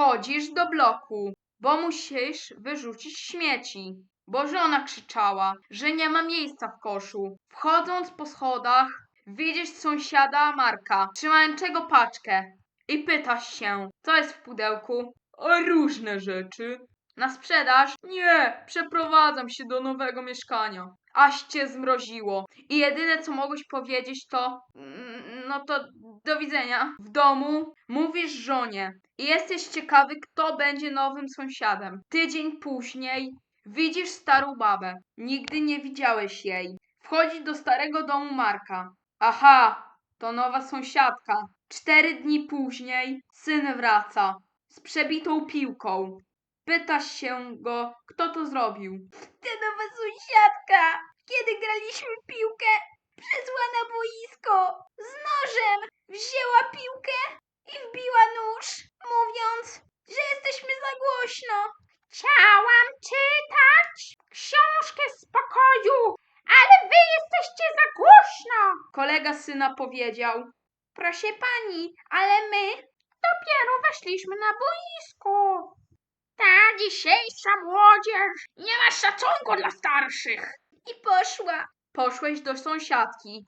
Wchodzisz do bloku, bo musisz wyrzucić śmieci. Bo żona krzyczała, że nie ma miejsca w koszu. Wchodząc po schodach, widzisz sąsiada Marka, trzymającego paczkę. I pytasz się, co jest w pudełku? O różne rzeczy. Na sprzedaż? Nie, przeprowadzam się do nowego mieszkania. Aś cię zmroziło. I jedyne co mogłeś powiedzieć to. mm, No to do widzenia. W domu mówisz żonie. I jesteś ciekawy, kto będzie nowym sąsiadem. Tydzień później widzisz starą babę. Nigdy nie widziałeś jej. Wchodzi do starego domu Marka. Aha, to nowa sąsiadka. Cztery dni później syn wraca z przebitą piłką. Pytasz się go, kto to zrobił. Ta nowa sąsiadka, kiedy graliśmy w piłkę, przyszła na boisko z nożem, wzięła piłkę i wbiła nóż, mówiąc, że jesteśmy za głośno. Chciałam czytać książkę z pokoju, ale wy jesteście za głośno. Kolega syna powiedział. Proszę pani, ale my dopiero weszliśmy na boisko. Ta dzisiejsza młodzież nie ma szacunku dla starszych. I poszła. Poszłeś do sąsiadki.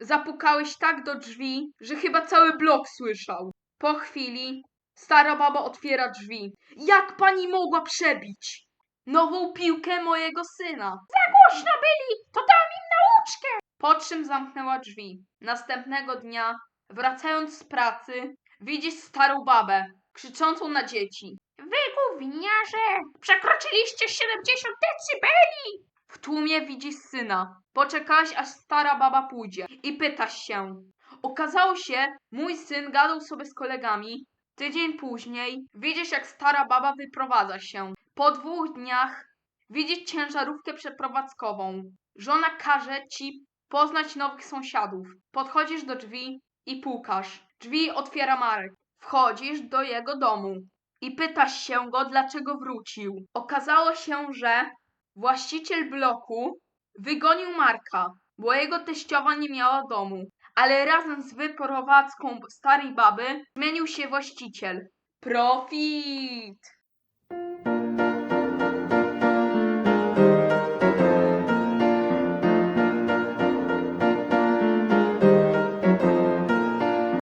Zapukałeś tak do drzwi, że chyba cały blok słyszał. Po chwili stara baba otwiera drzwi. Jak pani mogła przebić? Nową piłkę mojego syna. Głośno byli, to dam im nauczkę. Po czym zamknęła drzwi. Następnego dnia, wracając z pracy, widzisz starą babę, krzyczącą na dzieci. Wy gówniarze, przekroczyliście 70 decybeli. W tłumie widzisz syna. Poczekałaś, aż stara baba pójdzie i pytasz się. Okazało się, mój syn gadał sobie z kolegami. Tydzień później widzisz, jak stara baba wyprowadza się. Po dwóch dniach widzisz ciężarówkę przeprowadzkową. Żona każe ci poznać nowych sąsiadów. Podchodzisz do drzwi i pukasz. Drzwi otwiera Marek. Wchodzisz do jego domu i pytasz się go, dlaczego wrócił. Okazało się, że Właściciel bloku wygonił Marka, bo jego teściowa nie miała domu, ale razem z wyprowadzką starej baby zmienił się właściciel. Profit!